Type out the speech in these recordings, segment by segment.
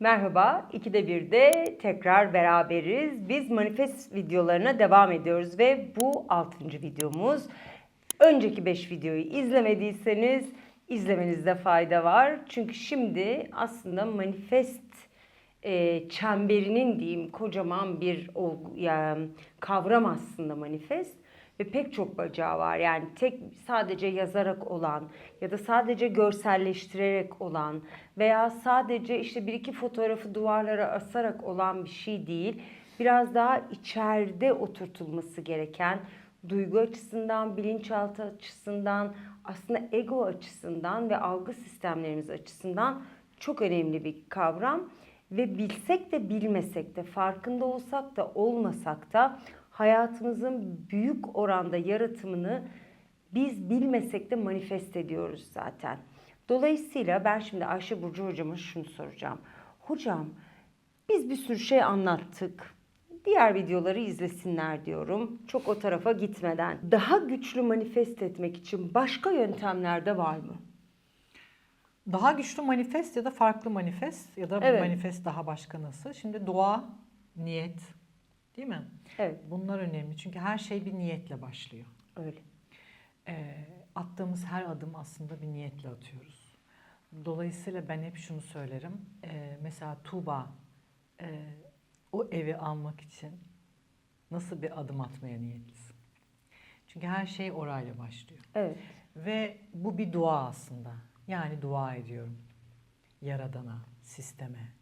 Merhaba, ikide bir de tekrar beraberiz. Biz manifest videolarına devam ediyoruz ve bu 6. videomuz. Önceki 5 videoyu izlemediyseniz izlemenizde fayda var. Çünkü şimdi aslında manifest e, çemberinin diyeyim kocaman bir olgu, yani kavram aslında manifest ve pek çok bacağı var. Yani tek sadece yazarak olan ya da sadece görselleştirerek olan veya sadece işte bir iki fotoğrafı duvarlara asarak olan bir şey değil. Biraz daha içeride oturtulması gereken duygu açısından, bilinçaltı açısından, aslında ego açısından ve algı sistemlerimiz açısından çok önemli bir kavram ve bilsek de bilmesek de farkında olsak da olmasak da hayatımızın büyük oranda yaratımını biz bilmesek de manifest ediyoruz zaten. Dolayısıyla ben şimdi Ayşe Burcu hocama şunu soracağım. Hocam biz bir sürü şey anlattık. Diğer videoları izlesinler diyorum. Çok o tarafa gitmeden. Daha güçlü manifest etmek için başka yöntemler de var mı? Daha güçlü manifest ya da farklı manifest ya da Evet. manifest daha başka nasıl? Şimdi dua, niyet değil mi? Evet, Bunlar önemli çünkü her şey bir niyetle başlıyor. öyle. Ee, attığımız her adım aslında bir niyetle atıyoruz. Dolayısıyla ben hep şunu söylerim. Ee, mesela Tuğba e, o evi almak için nasıl bir adım atmaya niyetlisin? Çünkü her şey orayla başlıyor. Evet. Ve bu bir dua aslında. Yani dua ediyorum. Yaradana, sisteme.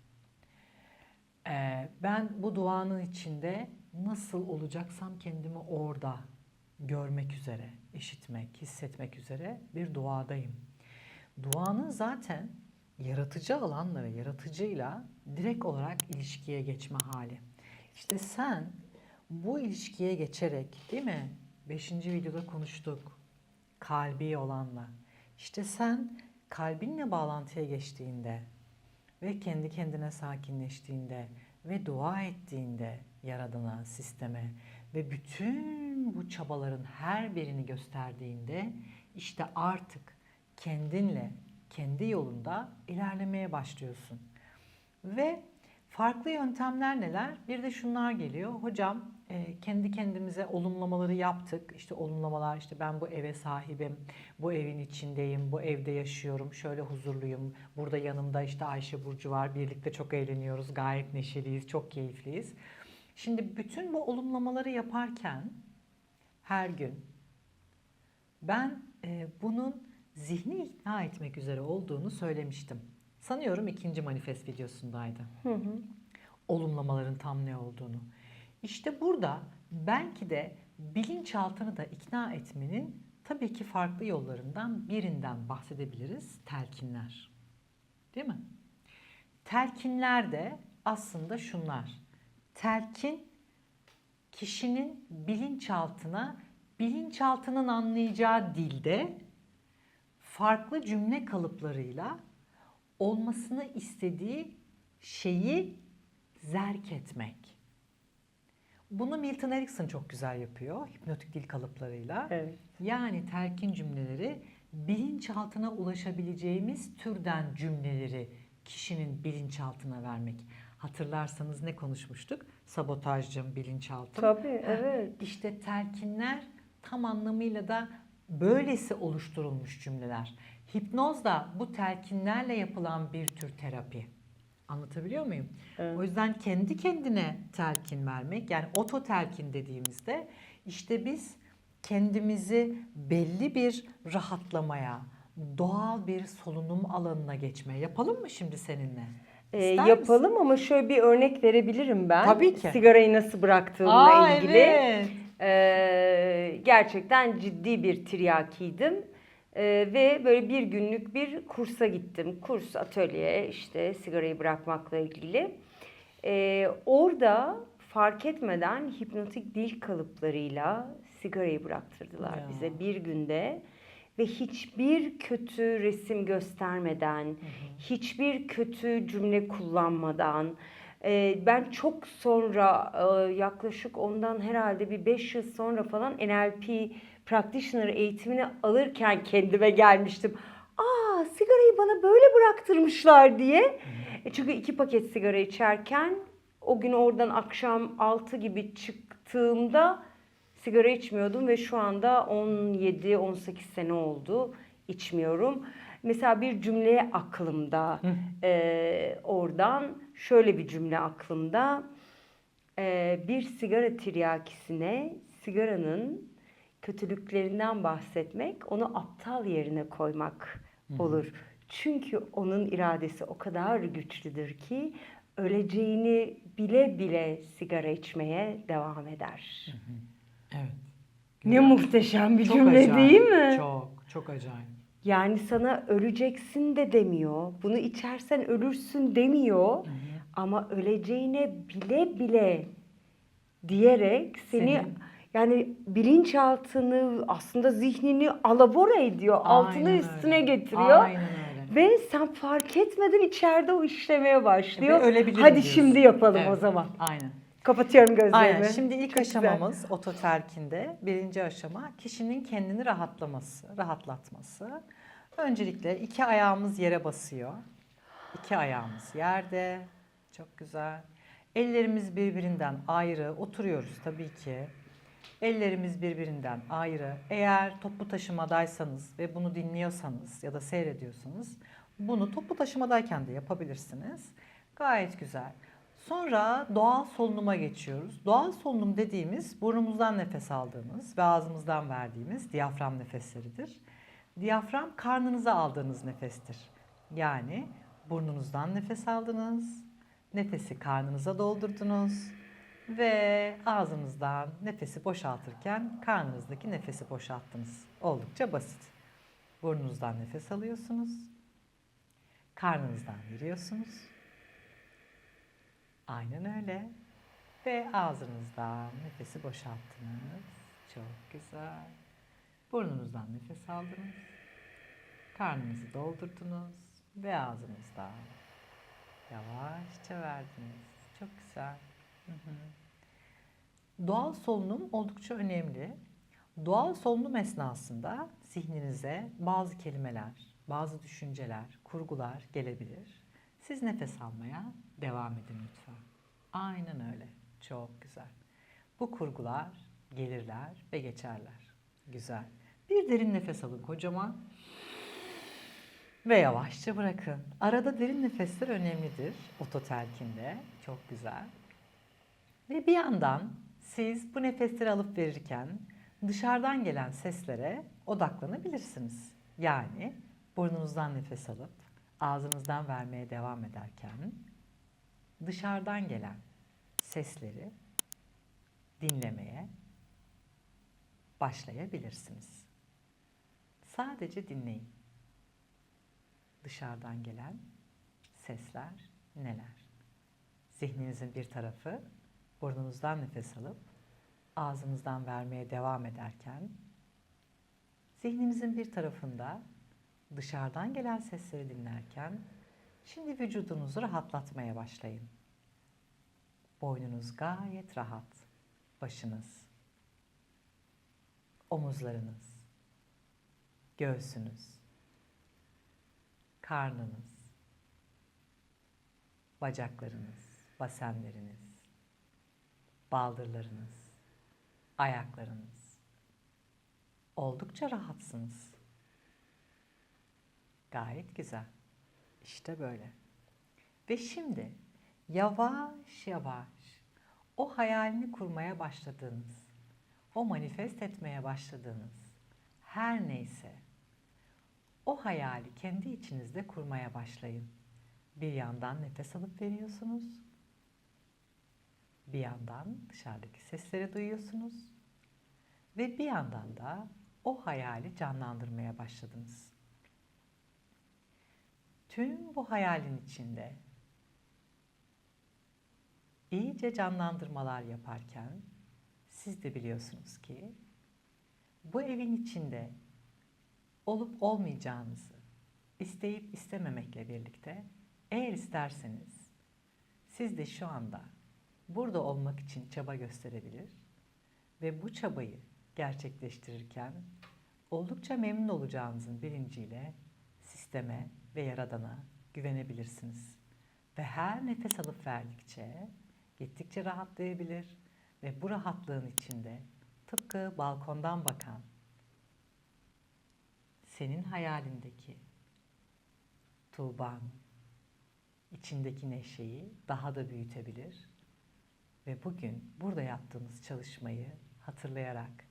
Ee, ben bu duanın içinde nasıl olacaksam kendimi orada görmek üzere, işitmek, hissetmek üzere bir duadayım. Duanın zaten yaratıcı alanla ve yaratıcıyla direkt olarak ilişkiye geçme hali. İşte sen bu ilişkiye geçerek değil mi? Beşinci videoda konuştuk. Kalbi olanla. İşte sen kalbinle bağlantıya geçtiğinde ve kendi kendine sakinleştiğinde ve dua ettiğinde Yaradan'a, sisteme ve bütün bu çabaların her birini gösterdiğinde işte artık kendinle, kendi yolunda ilerlemeye başlıyorsun. Ve farklı yöntemler neler? Bir de şunlar geliyor. Hocam e, kendi kendimize olumlamaları yaptık. İşte olumlamalar işte ben bu eve sahibim, bu evin içindeyim, bu evde yaşıyorum, şöyle huzurluyum. Burada yanımda işte Ayşe Burcu var. Birlikte çok eğleniyoruz, gayet neşeliyiz, çok keyifliyiz. Şimdi bütün bu olumlamaları yaparken her gün ben e, bunun zihni ikna etmek üzere olduğunu söylemiştim. Sanıyorum ikinci manifest videosundaydı. Hı hı. Olumlamaların tam ne olduğunu. İşte burada belki de bilinçaltını da ikna etmenin tabii ki farklı yollarından birinden bahsedebiliriz. Telkinler. Değil mi? Telkinler de aslında şunlar. Telkin kişinin bilinçaltına bilinçaltının anlayacağı dilde farklı cümle kalıplarıyla olmasını istediği şeyi zerk etmek. Bunu Milton Erickson çok güzel yapıyor hipnotik dil kalıplarıyla. Evet. Yani telkin cümleleri bilinçaltına ulaşabileceğimiz türden cümleleri kişinin bilinçaltına vermek. Hatırlarsanız ne konuşmuştuk? Sabotajcım, bilinçaltım. Tabii, evet. İşte telkinler tam anlamıyla da böylesi oluşturulmuş cümleler. Hipnoz da bu telkinlerle yapılan bir tür terapi. Anlatabiliyor muyum? Evet. O yüzden kendi kendine telkin vermek yani oto telkin dediğimizde işte biz kendimizi belli bir rahatlamaya, doğal bir solunum alanına geçmeye yapalım mı şimdi seninle? İster yapalım ama şöyle bir örnek verebilirim ben. Tabii ki. Sigarayı nasıl bıraktığımla Aa, ilgili. evet. Ee, gerçekten ciddi bir tiryakiydim. Ee, ve böyle bir günlük bir kursa gittim. Kurs, atölye işte sigarayı bırakmakla ilgili. Ee, orada fark etmeden hipnotik dil kalıplarıyla sigarayı bıraktırdılar Ya. bize bir günde. Ve hiçbir kötü resim göstermeden, hiçbir kötü cümle kullanmadan, e, ben çok sonra e, yaklaşık ondan herhalde bir 5 yıl sonra falan NLP practitioner eğitimini alırken kendime gelmiştim. Aa sigarayı bana böyle bıraktırmışlar diye. E çünkü iki paket sigara içerken o gün oradan akşam 6 gibi çıktığımda sigara içmiyordum ve şu anda 17-18 sene oldu içmiyorum. Mesela bir cümle aklımda e, oradan şöyle bir cümle aklımda e, bir sigara tiryakisine sigaranın kötülüklerinden bahsetmek onu aptal yerine koymak olur. Çünkü onun iradesi o kadar güçlüdür ki öleceğini bile bile sigara içmeye devam eder. Evet. Ne muhteşem bir Çok cümle acayip, değil mi? Çok, çok acayip. Yani sana öleceksin de demiyor. Bunu içersen ölürsün demiyor. Ama öleceğine bile bile diyerek seni Senin- yani bilinçaltını aslında zihnini alabora ediyor. altını Aynen üstüne öyle. getiriyor. Aynen öyle. Ve sen fark etmeden içeride o işlemeye başlıyor. Ölebilirim Hadi diyorsun. şimdi yapalım o Evet, zaman. Aynen. Kapatıyorum gözlerimi. Aynen. Şimdi ilk Çok güzel. aşamamız ototerkinde birinci aşama kişinin kendini rahatlaması, rahatlatması. Öncelikle iki ayağımız yere basıyor. İki ayağımız yerde. Çok güzel. Ellerimiz birbirinden ayrı. Oturuyoruz tabii ki. Ellerimiz birbirinden ayrı. Eğer toplu taşımadaysanız ve bunu dinliyorsanız ya da seyrediyorsanız bunu toplu taşımadayken de yapabilirsiniz. Gayet güzel. Sonra doğal solunuma geçiyoruz. Doğal solunum dediğimiz burnumuzdan nefes aldığımız ve ağzımızdan verdiğimiz diyafram nefesleridir. Diyafram karnınıza aldığınız nefestir. Yani burnunuzdan nefes aldınız, nefesi karnınıza doldurdunuz ve ağzınızdan nefesi boşaltırken karnınızdaki nefesi boşalttınız. Oldukça basit. Burnunuzdan nefes alıyorsunuz, karnınızdan veriyorsunuz. Aynen öyle. Ve ağzınızdan nefesi boşalttınız. Çok güzel. Burnunuzdan nefes aldınız. Karnınızı doldurdunuz ve ağzınızdan yavaşça verdiniz. Çok güzel. Hı hı. Doğal solunum oldukça önemli. Doğal solunum esnasında zihninize bazı kelimeler, bazı düşünceler, kurgular gelebilir. Siz nefes almaya devam edin lütfen. Aynen öyle. Çok güzel. Bu kurgular gelirler ve geçerler. Güzel. Bir derin nefes alın kocaman. Ve yavaşça bırakın. Arada derin nefesler önemlidir ototerkinde. Çok güzel. Ve bir yandan siz bu nefesleri alıp verirken dışarıdan gelen seslere odaklanabilirsiniz. Yani burnunuzdan nefes alıp ağzınızdan vermeye devam ederken dışarıdan gelen sesleri dinlemeye başlayabilirsiniz. Sadece dinleyin. Dışarıdan gelen sesler neler? Zihninizin bir tarafı burnunuzdan nefes alıp ağzınızdan vermeye devam ederken zihninizin bir tarafında dışarıdan gelen sesleri dinlerken şimdi vücudunuzu rahatlatmaya başlayın. Boynunuz gayet rahat. Başınız, omuzlarınız, göğsünüz, karnınız, bacaklarınız, basenleriniz, baldırlarınız, ayaklarınız. Oldukça rahatsınız. Gayet güzel. İşte böyle. Ve şimdi yavaş yavaş o hayalini kurmaya başladığınız, o manifest etmeye başladığınız her neyse o hayali kendi içinizde kurmaya başlayın. Bir yandan nefes alıp veriyorsunuz. Bir yandan dışarıdaki sesleri duyuyorsunuz. Ve bir yandan da o hayali canlandırmaya başladınız. Tüm bu hayalin içinde iyice canlandırmalar yaparken siz de biliyorsunuz ki bu evin içinde olup olmayacağınızı isteyip istememekle birlikte eğer isterseniz siz de şu anda burada olmak için çaba gösterebilir ve bu çabayı gerçekleştirirken oldukça memnun olacağınızın bilinciyle sisteme ve yaradana güvenebilirsiniz. Ve her nefes alıp verdikçe gittikçe rahatlayabilir ve bu rahatlığın içinde tıpkı balkondan bakan senin hayalindeki Tuğba'nın içindeki neşeyi daha da büyütebilir ve bugün burada yaptığımız çalışmayı hatırlayarak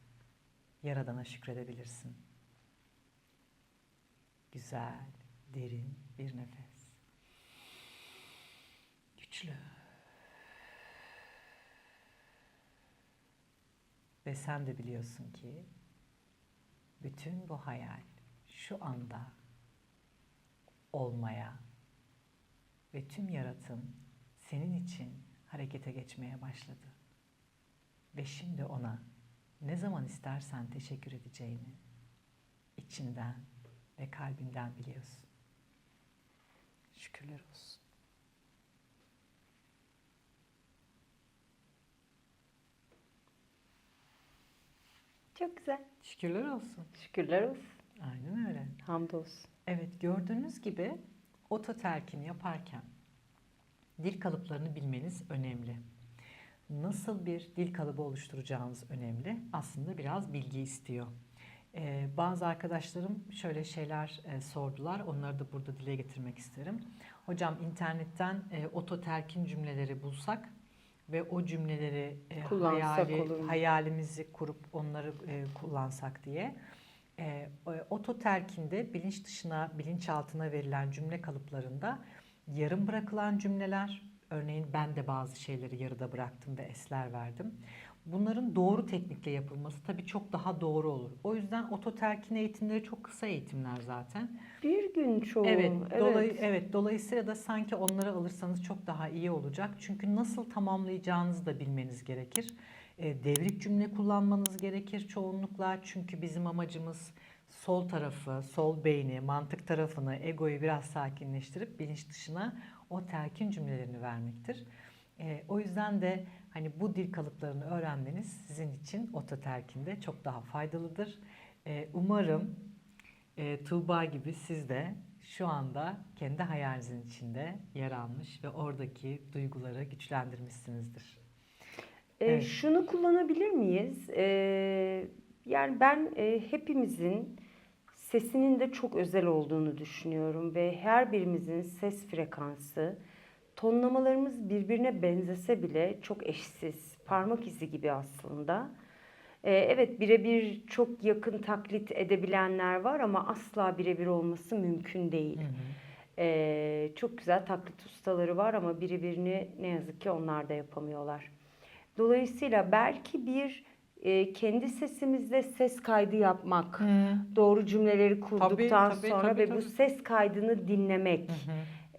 Yaradan'a şükredebilirsin. Güzel, derin bir nefes. Güçlü. Ve sen de biliyorsun ki bütün bu hayal şu anda olmaya ve tüm yaratım senin için harekete geçmeye başladı. Ve şimdi ona ne zaman istersen teşekkür edeceğini içinden ve kalbinden biliyorsun. Şükürler olsun. Çok güzel. Şükürler olsun. Şükürler olsun. Aynen öyle. Hamdolsun. Evet gördüğünüz gibi oto telkini yaparken dil kalıplarını bilmeniz önemli. Nasıl bir dil kalıbı oluşturacağınız önemli. Aslında biraz bilgi istiyor. Ee, bazı arkadaşlarım şöyle şeyler e, sordular. Onları da burada dile getirmek isterim. Hocam internetten e, oto telkin cümleleri bulsak ve o cümleleri e, hayali- olur hayalimizi kurup onları e, kullansak diye. E, oto telkinde bilinç dışına, bilinçaltına verilen cümle kalıplarında yarım bırakılan cümleler, örneğin ben de bazı şeyleri yarıda bıraktım ve esler verdim. Bunların doğru teknikle yapılması tabii çok daha doğru olur. O yüzden oto telkin eğitimleri çok kısa eğitimler zaten. Bir gün çoğu. Evet, dolay- evet. Dolayısıyla da sanki onları alırsanız çok daha iyi olacak. Çünkü nasıl tamamlayacağınızı da bilmeniz gerekir. E, devrik cümle kullanmanız gerekir çoğunlukla. Çünkü bizim amacımız sol tarafı, sol beyni, mantık tarafını, egoyu biraz sakinleştirip bilinç dışına o telkin cümlelerini vermektir. E, o yüzden de hani bu dil kalıplarını öğrenmeniz sizin için ototelkinde çok daha faydalıdır. E, umarım Tuğba gibi siz de şu anda kendi hayalinizin içinde yer almış ve oradaki duyguları güçlendirmişsinizdir. Evet. Şunu kullanabilir miyiz? Ee, yani ben e, hepimizin sesinin de çok özel olduğunu düşünüyorum ve her birimizin ses frekansı, tonlamalarımız birbirine benzese bile çok eşsiz, parmak izi gibi aslında. Ee, evet birebir çok yakın taklit edebilenler var ama asla birebir olması mümkün değil. Ee, çok güzel taklit ustaları var ama birebirini ne yazık ki onlar da yapamıyorlar. Dolayısıyla belki bir e, kendi sesimizde ses kaydı yapmak, doğru cümleleri kurduktan tabii, sonra tabii, ve tabii. bu ses kaydını dinlemek.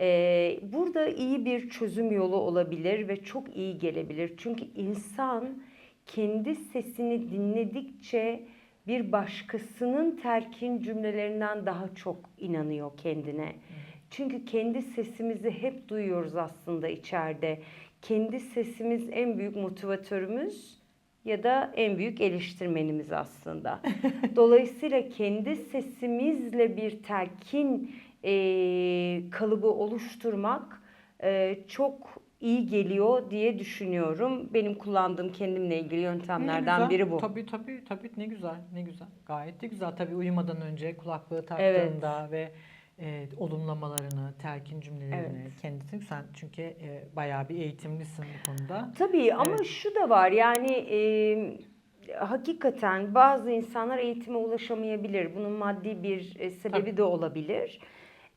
e, burada iyi bir çözüm yolu olabilir ve çok iyi gelebilir. Çünkü insan kendi sesini dinledikçe bir başkasının telkin cümlelerinden daha çok inanıyor kendine. Çünkü kendi sesimizi hep duyuyoruz aslında içeride. Kendi sesimiz en büyük motivatörümüz ya da en büyük eleştirmenimiz aslında. Dolayısıyla kendi sesimizle bir telkin eee, kalıbı oluşturmak eee, çok iyi geliyor diye düşünüyorum. Benim kullandığım kendimle ilgili yöntemlerden güzel. biri bu. Tabii tabii tabii ne güzel ne güzel. Gayet de güzel. Tabii uyumadan önce kulaklığı Evet. taktığında ve e, olumlamalarını, telkin cümlelerini Evet. kendisi sen çünkü e, bayağı bir eğitimlisin bu konuda. Tabii ama Evet. şu da var yani e, hakikaten bazı insanlar eğitime ulaşamayabilir. Bunun maddi bir e, sebebi Tabii. de olabilir.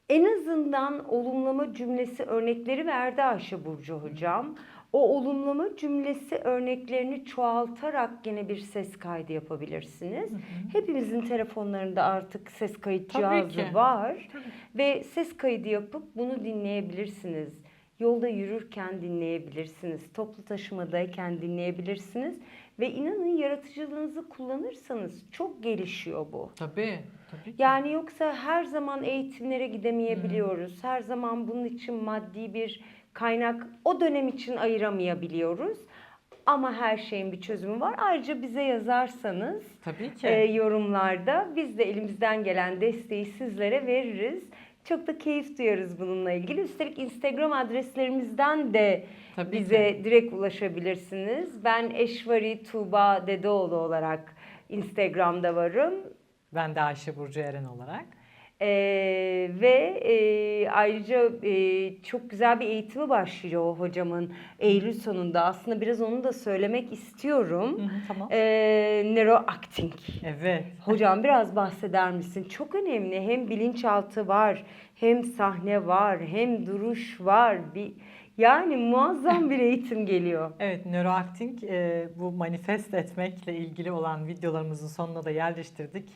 En azından olumlama cümlesi örnekleri verdi Ayşe Burcu hocam. O olumlama cümlesi örneklerini çoğaltarak gene bir ses kaydı yapabilirsiniz. Hepimizin telefonlarında artık ses kayıt Tabii cihazı ki. var ve ses kaydı yapıp bunu dinleyebilirsiniz. Yolda yürürken dinleyebilirsiniz. Toplu taşımadayken dinleyebilirsiniz. Ve inanın yaratıcılığınızı kullanırsanız çok gelişiyor bu. Tabii tabii. ki. Yani yoksa her zaman eğitimlere gidemeyebiliyoruz. Her zaman bunun için maddi bir kaynak o dönem için ayıramayabiliyoruz. Ama her şeyin bir çözümü var. Ayrıca bize yazarsanız Tabii ki. e, yorumlarda biz de elimizden gelen desteği sizlere veririz. Çok da keyif duyarız bununla ilgili. Üstelik Instagram adreslerimizden de Tabii bize ki. direkt ulaşabilirsiniz. Ben Eşvari Tuğba Dedeoğlu olarak Instagram'da varım. Ben de Ayşe Burcu Eren olarak. Ee, ve e, ayrıca e, çok güzel bir eğitimi başlıyor o hocamın Eylül sonunda. Aslında biraz onu da söylemek istiyorum. Hı hı, tamam. Neuroacting. Evet. Hocam biraz bahseder misin? Çok önemli. Hem bilinçaltı var, hem sahne var, hem duruş var. Bir yani muazzam bir eğitim geliyor. Evet, neuroacting e, bu manifest etmekle ilgili olan videolarımızın sonuna da yerleştirdik.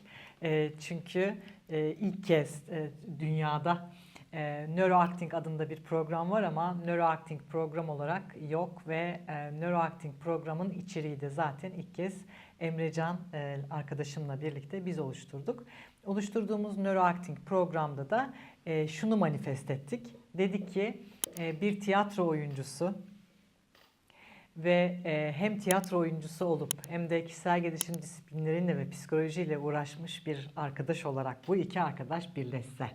E, çünkü e, ilk kez e, dünyada e, neuroacting adında bir program var ama neuroacting program olarak yok ve e, neuroacting programın içeriği de zaten ilk kez Emrecan e, arkadaşımla birlikte biz oluşturduk. Oluşturduğumuz neuroacting programda da e, şunu manifest ettik. Dedik ki bir tiyatro oyuncusu ve e, hem tiyatro oyuncusu olup hem de kişisel gelişim disiplinleriyle ve psikolojiyle uğraşmış bir arkadaş olarak bu iki arkadaş birleşse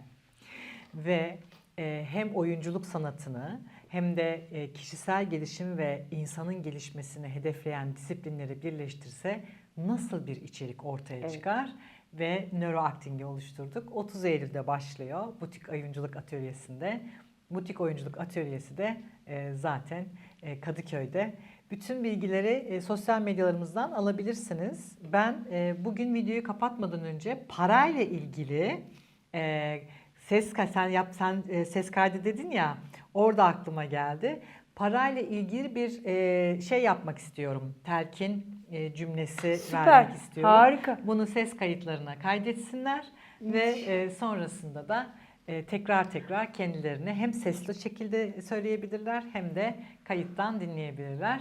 ve e, hem oyunculuk sanatını hem de e, kişisel gelişim ve insanın gelişmesini hedefleyen disiplinleri birleştirse nasıl bir içerik ortaya Evet. çıkar? Ve neuroacting'i oluşturduk. 30 Eylül'de başlıyor Butik Oyunculuk Atölyesi'nde. Butik Oyunculuk Atölyesi de e, zaten e, Kadıköy'de. Bütün bilgileri e, sosyal medyalarımızdan alabilirsiniz. Ben e, bugün videoyu kapatmadan önce parayla ilgili e, ses sen yap sen e, ses kaydı dedin ya orada aklıma geldi. Parayla ilgili bir e, şey yapmak istiyorum. Telkin e, cümlesi Süper, vermek istiyorum. harika. Bunu ses kayıtlarına kaydetsinler ve e, sonrasında da e, tekrar tekrar kendilerine hem sesli şekilde söyleyebilirler hem de kayıttan dinleyebilirler.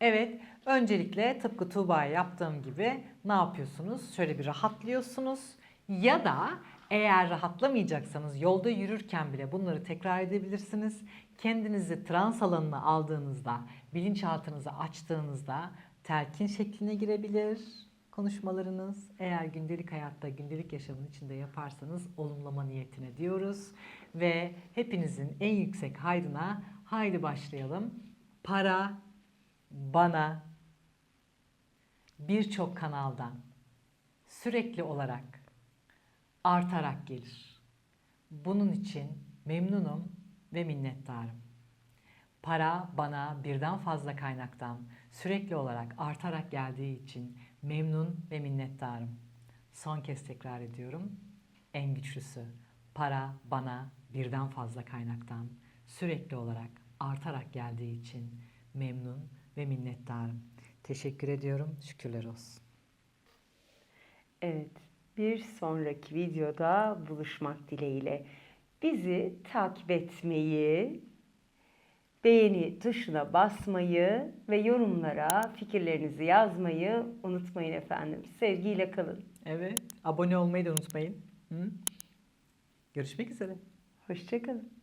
Evet, öncelikle tıpkı Tuğba'ya yaptığım gibi ne yapıyorsunuz? Şöyle bir rahatlıyorsunuz ya da eğer rahatlamayacaksanız yolda yürürken bile bunları tekrar edebilirsiniz. Kendinizi trans alanına aldığınızda, bilinçaltınızı açtığınızda telkin şekline girebilir konuşmalarınız. Eğer gündelik hayatta, gündelik yaşamın içinde yaparsanız olumlama niyetine diyoruz. Ve hepinizin en yüksek hayrına haydi başlayalım. Para bana birçok kanaldan sürekli olarak artarak gelir. Bunun için memnunum ve minnettarım. Para bana birden fazla kaynaktan sürekli olarak artarak geldiği için memnun ve minnettarım. Son kez tekrar ediyorum. En güçlüsü para bana birden fazla kaynaktan sürekli olarak artarak geldiği için memnun ve minnettarım. Teşekkür ediyorum. Şükürler olsun. Evet, bir sonraki videoda buluşmak dileğiyle. Bizi takip etmeyi, beğeni tuşuna basmayı ve yorumlara fikirlerinizi yazmayı unutmayın efendim. Sevgiyle kalın. Evet. Abone olmayı da unutmayın. Hı? Görüşmek üzere. Hoşçakalın.